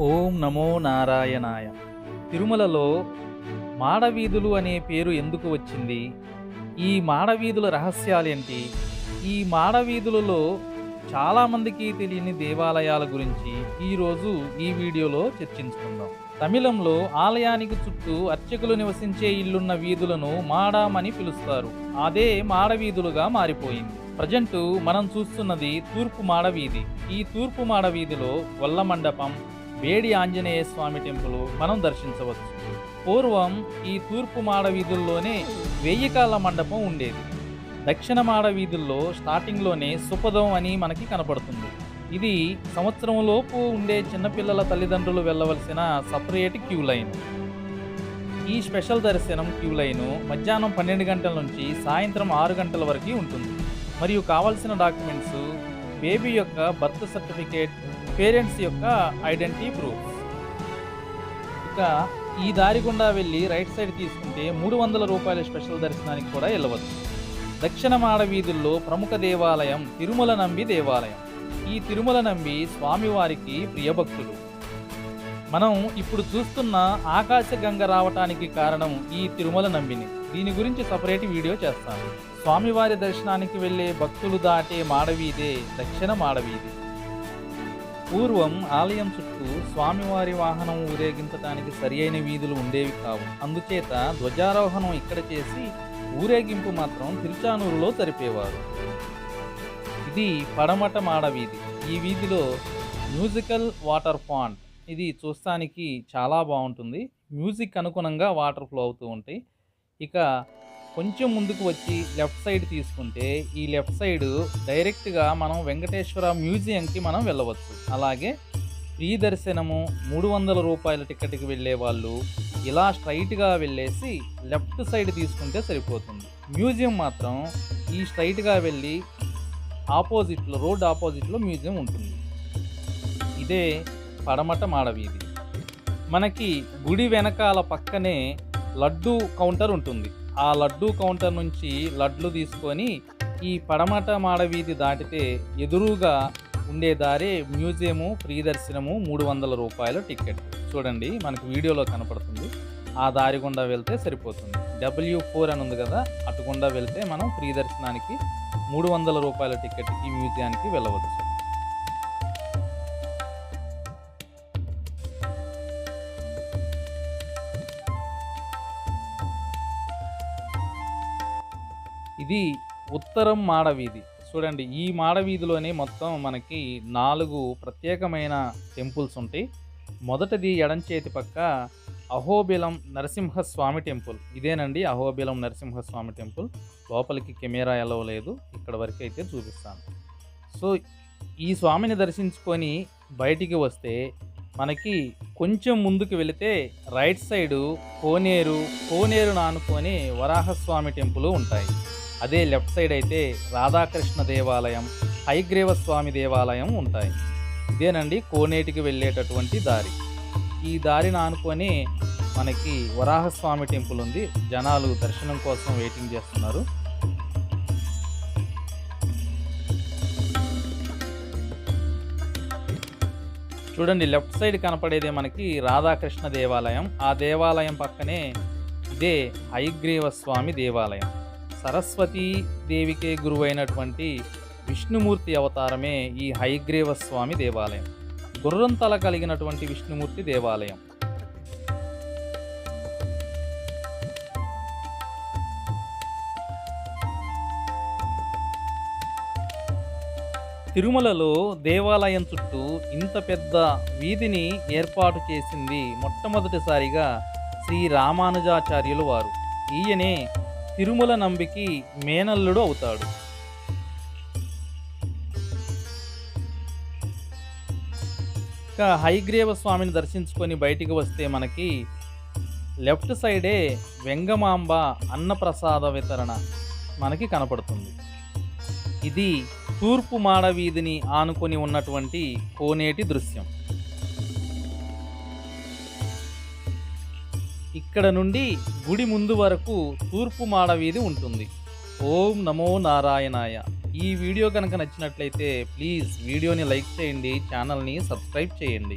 ఓం నమో నారాయణాయ. తిరుమలలో మాడవీధులు అనే పేరు ఎందుకు వచ్చింది? ఈ మాడవీధుల రహస్యాలేంటి? ఈ మాడవీధులలో చాలామందికి తెలియని దేవాలయాల గురించి ఈరోజు ఈ వీడియోలో చర్చించుకుందాం. తమిళంలో ఆలయానికి చుట్టూ అర్చకులు నివసించే ఇల్లున్న వీధులను మాడామని పిలుస్తారు. అదే మాడవీధులుగా మారిపోయింది. ప్రజెంట్ మనం చూస్తున్నది తూర్పు మాడవీధి. ఈ తూర్పు మాడవీధిలో వల్ల మండపం వేడి ఆంజనేయ స్వామి టెంపుల్ మనం దర్శించవచ్చు. పూర్వం ఈ తూర్పు మాడ వీధుల్లోనే వెయ్యి కాళ్ళ మండపం ఉండేది. దక్షిణ మాడ వీధుల్లో స్టార్టింగ్లోనే సుపదం అని మనకి కనపడుతుంది. ఇది సంవత్సరంలోపు ఉండే చిన్నపిల్లల తల్లిదండ్రులు వెళ్ళవలసిన సపరేట్ క్యూ లైన్. ఈ స్పెషల్ దర్శనం క్యూ లైన్ మధ్యాహ్నం పన్నెండు గంటల నుంచి సాయంత్రం ఆరు గంటల వరకు ఉంటుంది. మరియు కావాల్సిన డాక్యుమెంట్స్ బేబీ యొక్క బర్త్ సర్టిఫికేట్ పేరెంట్స్ యొక్క ఐడెంటిటీ ప్రూఫ్. ఇక ఈ దారి గుండా వెళ్ళి రైట్ సైడ్ తీసుకుంటే మూడు వందల రూపాయల స్పెషల్ దర్శనానికి కూడా వెళ్ళవచ్చు. దక్షిణ మాడవీధుల్లో ప్రముఖ దేవాలయం తిరుమల నంబి దేవాలయం. ఈ తిరుమల నంబి స్వామివారికి ప్రియభక్తులు మనం ఇప్పుడు చూస్తున్న ఆకాశగంగ రావటానికి కారణం ఈ తిరుమల నంబిని. దీని గురించి సపరేట్ వీడియో చేస్తాను. స్వామివారి దర్శనానికి వెళ్ళే భక్తులు దాటే మాడవీధే దక్షిణ మాడవీధి పూర్వం ఆలయం చుట్టూ స్వామివారి వాహనం ఊరేగించడానికి సరియైన వీధులు ఉండేవి కావు. అందుచేత ధ్వజారోహణం ఇక్కడ చేసి ఊరేగింపు మాత్రం తిరుచానూరులో జరిపేవారు. ఇది పడమట మాడ వీధి. ఈ వీధిలో మ్యూజికల్ వాటర్ ఫాంట్ ఇది చూస్తానికి చాలా బాగుంటుంది. మ్యూజిక్ అనుగుణంగా వాటర్ ఫ్లో అవుతూ ఉంటాయి. ఇక కొంచెం ముందుకు వచ్చి లెఫ్ట్ సైడ్ తీసుకుంటే ఈ లెఫ్ట్ సైడ్ డైరెక్ట్గా మనం వెంకటేశ్వర మ్యూజియంకి మనం వెళ్ళవచ్చు. అలాగే ఫ్రీ దర్శనము మూడు వందల రూపాయల టికెట్కి వెళ్ళే వాళ్ళు ఇలా స్ట్రైట్గా వెళ్ళేసి లెఫ్ట్ సైడ్ తీసుకుంటే సరిపోతుంది. మ్యూజియం మాత్రం ఈ స్ట్రైట్గా వెళ్ళి ఆపోజిట్లో రోడ్ ఆపోజిట్లో మ్యూజియం ఉంటుంది. ఇదే పడమట మాడవీధి. మనకి గుడి వెనకాల పక్కనే లడ్డు కౌంటర్ ఉంటుంది. ఆ లడ్డు కౌంటర్ నుంచి లడ్లు తీసుకొని ఈ పడమట మాడవీధి దాటితే ఎదురుగా ఉండే దారి మ్యూజియము ఫ్రీ దర్శనము మూడు వందల రూపాయల టికెట్. చూడండి మనకు వీడియోలో కనపడుతుంది. ఆ దారి గుండా వెళ్తే సరిపోతుంది. డబ్ల్యూ ఫోర్ అని ఉంది కదా అటు గుండా వెళ్తే మనం ఫ్రీ దర్శనానికి మూడు వందల రూపాయల టికెట్కి మ్యూజియానికి వెళ్ళవచ్చు. ఇది ఉత్తరం మాడవీధి చూడండి ఈ మాడవీధిలోనే మొత్తం మనకి నాలుగు ప్రత్యేకమైన టెంపుల్స్ ఉంటాయి. మొదటిది ఎడంచేతి పక్క అహోబిలం నరసింహస్వామి టెంపుల్. ఇదేనండి అహోబిలం నరసింహస్వామి టెంపుల్. లోపలికి కెమెరా ఎలా లేదు ఇక్కడ వరకు అయితే చూపిస్తాను. సో ఈ స్వామిని దర్శించుకొని బయటికి వస్తే మనకి కొంచెం ముందుకు వెళితే రైట్ సైడు కోనేరు కోనేరు నానుకొని వరాహస్వామి టెంపుల్ ఉంటాయి. అదే లెఫ్ట్ సైడ్ అయితే రాధాకృష్ణ దేవాలయం హైగ్రీవ స్వామి దేవాలయం ఉంటాయి. ఇదేనండి కోనేటికి వెళ్ళేటటువంటి దారి. ఈ దారిని ఆనుకొని మనకి వరాహస్వామి టెంపుల్ ఉంది. జనాలు దర్శనం కోసం వెయిటింగ్ చేస్తున్నారు. చూడండి లెఫ్ట్ సైడ్ కనపడేదే మనకి రాధాకృష్ణ దేవాలయం. ఆ దేవాలయం పక్కనే ఇదే హైగ్రీవ స్వామి దేవాలయం. సరస్వతీ దేవికే గురువైనటువంటి విష్ణుమూర్తి అవతారమే ఈ హయగ్రీవ స్వామి దేవాలయం. గుర్రం తల కలిగినటువంటి విష్ణుమూర్తి దేవాలయం. తిరుమలలో దేవాలయం చుట్టూ ఇంత పెద్ద వీధిని ఏర్పాటు చేసింది మొట్టమొదటిసారిగా శ్రీ రామానుజాచార్యులు వారు. ఈయనే తిరుమల నంబికి మేనల్లుడు అవుతాడు. ఇక హైగ్రేవ స్వామిని దర్శించుకొని బయటికి వస్తే మనకి లెఫ్ట్ సైడే వెంగమాంబ అన్నప్రసాద వితరణ మనకి కనపడుతుంది. ఇది తూర్పు మాడ వీధిని ఆనుకొని ఉన్నటువంటి కోనేటి దృశ్యం. ఇక్కడ నుండి గుడి ముందు వరకు తూర్పు మాడ వీధి ఉంటుంది. ఓం నమో నారాయణాయ. ఈ వీడియో కనుక నచ్చినట్లయితే ప్లీజ్ వీడియోని లైక్ చేయండి ఛానల్ని సబ్స్క్రైబ్ చేయండి.